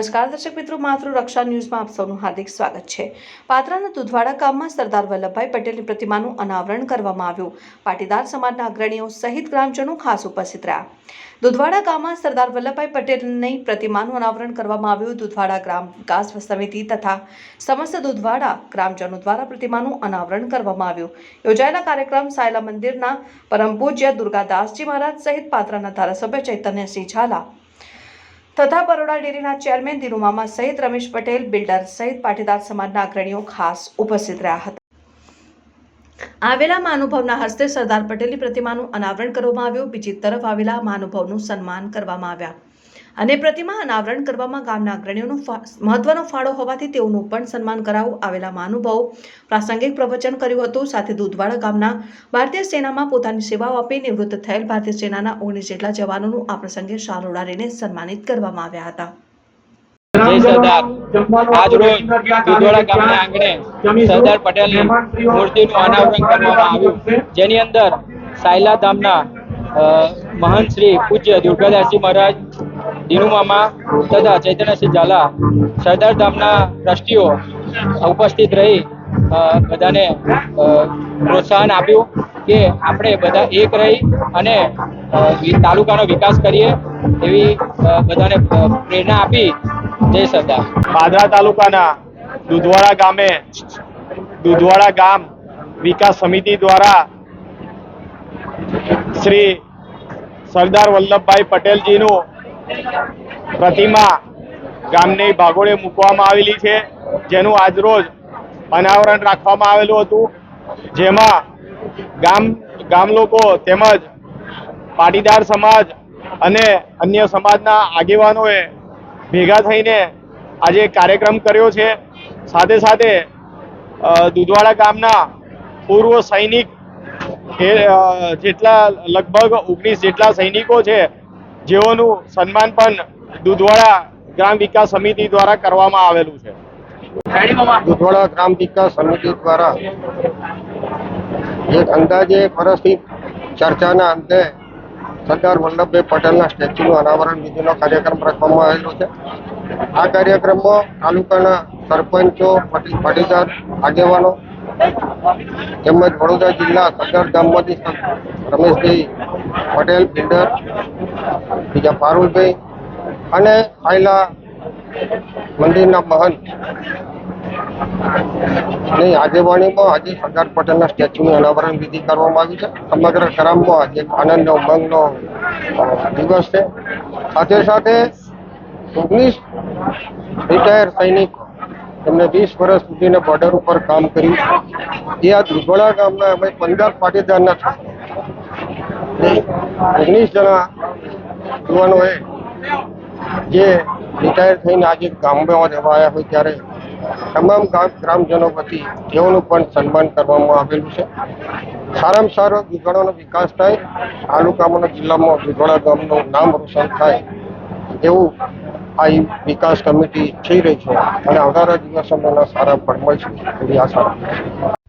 નમસ્કાર, દર્શક મિત્રો, માતૃ રક્ષા ન્યૂઝમાં આપ સૌનું હાર્દિક સ્વાગત છે. પાત્રાના દુધવાડા ગામમાં સરદાર વલ્લભભાઈ પટેલની પ્રતિમાનું અનાવરણ કરવામાં આવ્યું. પાટીદાર સમાજના અગ્રણીઓ સહિત ગ્રામજનો ખાસ ઉપસ્થિત રહ્યા. દુધવાડા ગામમાં સરદાર વલ્લભભાઈ પટેલની પ્રતિમાનું અનાવરણ કરવામાં આવ્યું. દુધવાડા ગ્રામ વિકાસ સમિતિ તથા સમસ્ત દુધવાડા ગ્રામજનો દ્વારા પ્રતિમાનું અનાવરણ કરવામાં આવ્યું. યોજાયેલા કાર્યક્રમ સાયલા મંદિરના પરમ પૂજ્ય દુર્ગાદાસજી મહારાજ સહિત પાત્રાના ધારાસભ્ય ચૈતન્યસિંહ ઝાલા તથા બરોડા ડેરીના ચેરમેન દિનુમામા સહિત રમેશ પટેલ, બિલ્ડર સહિત પાટીદાર સમાજના અગ્રણીઓ ખાસ ઉપસ્થિત રહ્યા હતા. આવેલા મહાનુભાવના હસ્તે સરદાર પટેલની પ્રતિમાનું અનાવરણ કરવામાં આવ્યું. બીજી તરફ આવેલા મહાનુભાવનું સન્માન કરવામાં આવ્યા. અને પ્રતિમા અનાવરણ કરવામાં ગામના અગ્રણીઓનો મહત્વનો ફાળો હોવાથી તેઓનું પણ સન્માન કરાવવું આવેલા મહાનુભાવો પ્રાસંગિક પ્રવચન કર્યું હતું. સાથે દૂધવાડા ગામના ભારતીય સેનામાં પોતાની સેવાઓ આપી નિવૃત્ત થયેલ ભારતીય સેનાના ઓગણીસ જેટલા જવાનોનું આ પ્રસંગે શાલ ઉડાડીને સન્માનિત કરવામાં આવ્યા હતા. જય સરદાર. આજ રોજ દુધવાડા ગામના આંગણે સરદાર પટેલની મૂર્તિનું અનાવરણ કરવામાં આવ્યું. જેની અંદર સાયલા ધામના મહંત શ્રી પૂજ્ય દુર્ગાદાસજી મહારાજ દિનુમામા તથા ચૈતન્યસિંહ ઝાલા સરદાર ધામના ટ્રસ્ટીઓ ઉપસ્થિત રહી બધાને પ્રોત્સાહન આપ્યું કે આપણે બધા એક રહી અને તાલુકાનો વિકાસ કરીએ એવી બધાને પ્રેરણા આપી. જય સરદાર. પાદરા તાલુકાના દુધવાડા ગામે, દુધવાડા ગામ વિકાસ સમિતિ દ્વારા શ્રી સરદાર વલ્લભભાઈ પટેલજીનું પ્રતિમા ગામની ભાગોળે મૂકવામાં આવેલી છે, જેનું આજરોજ અનાવરણ રાખવામાં આવેલું હતું. જેમાં ગામ ગામ લોકો તેમજ પાટીદાર સમાજ અને અન્ય સમાજના આગેવાનોએ ભેગા થઈને આજે કાર્યક્રમ કર્યો છે. સાથે સાથે દુધવાડા ગામના પૂર્વ સૈનિક જેટલા લગભગ ઓગણીસ જેટલા સૈનિકો છે જેઓનું સન્માન પણ દુધવાડા ગ્રામ વિકાસ સમિતિ દ્વારા કરવામાં આવેલું છે. દુધવાડા ગ્રામ વિકાસ સમિતિ દ્વારા એક અંદાજે વર્ષથી ચર્ચાના અંતે સરદાર વલ્લભભાઈ પટેલના સ્ટેચ્યુનું અનાવરણ વિધિનો કાર્યક્રમ રાખવામાં આવેલો છે. આ કાર્યક્રમમાં તાલુકાના સરપંચો, પાટી- પાટીદાર, આગેવાનો તેમજ વડોદરા જિલ્લા સદર ગામમાંથી રમેશભાઈ પટેલ બિલ્ડર બીજા પારુલભાઈ અને આયલા મંદિરના મહંત. ની આગેવાનીમાં આજે સરદાર પટેલના સ્ટેચ્યુનું અનાવરણ વિધિ કરવામાં આવી છે. સમગ્ર ગ્રામમાં આજે એક આનંદ ઉમંગનો દિવસ છે. સાથે સાથે ઓગણીસ રિટાયર સૈનિકો એમને વીસ વર્ષ સુધીના બોર્ડર ઉપર કામ કર્યું. એ આ દુધોળા ગામના અમે પંદર પાટીદારના છે. ઓગણીસ જણા યુવાનોએ જે રિટાયર થઈને આજે ગામમાં રહેવા હોય ત્યારે તમામ ગ્રામજનો વતી તેઓનું પણ સન્માન કરવામાં આવેલું છે. સારામાં સારો દુધવાડાનો વિકાસ થાય તાલુકામાં જિલ્લામાં દુધવાડા ગામનું નામ રોશન થાય એવું આ વિકાસ કમિટી થઈ રહી છે. અને આવનારા દિવસોમાં સારા ફળ મળશે. એવી આશા રાખું છું.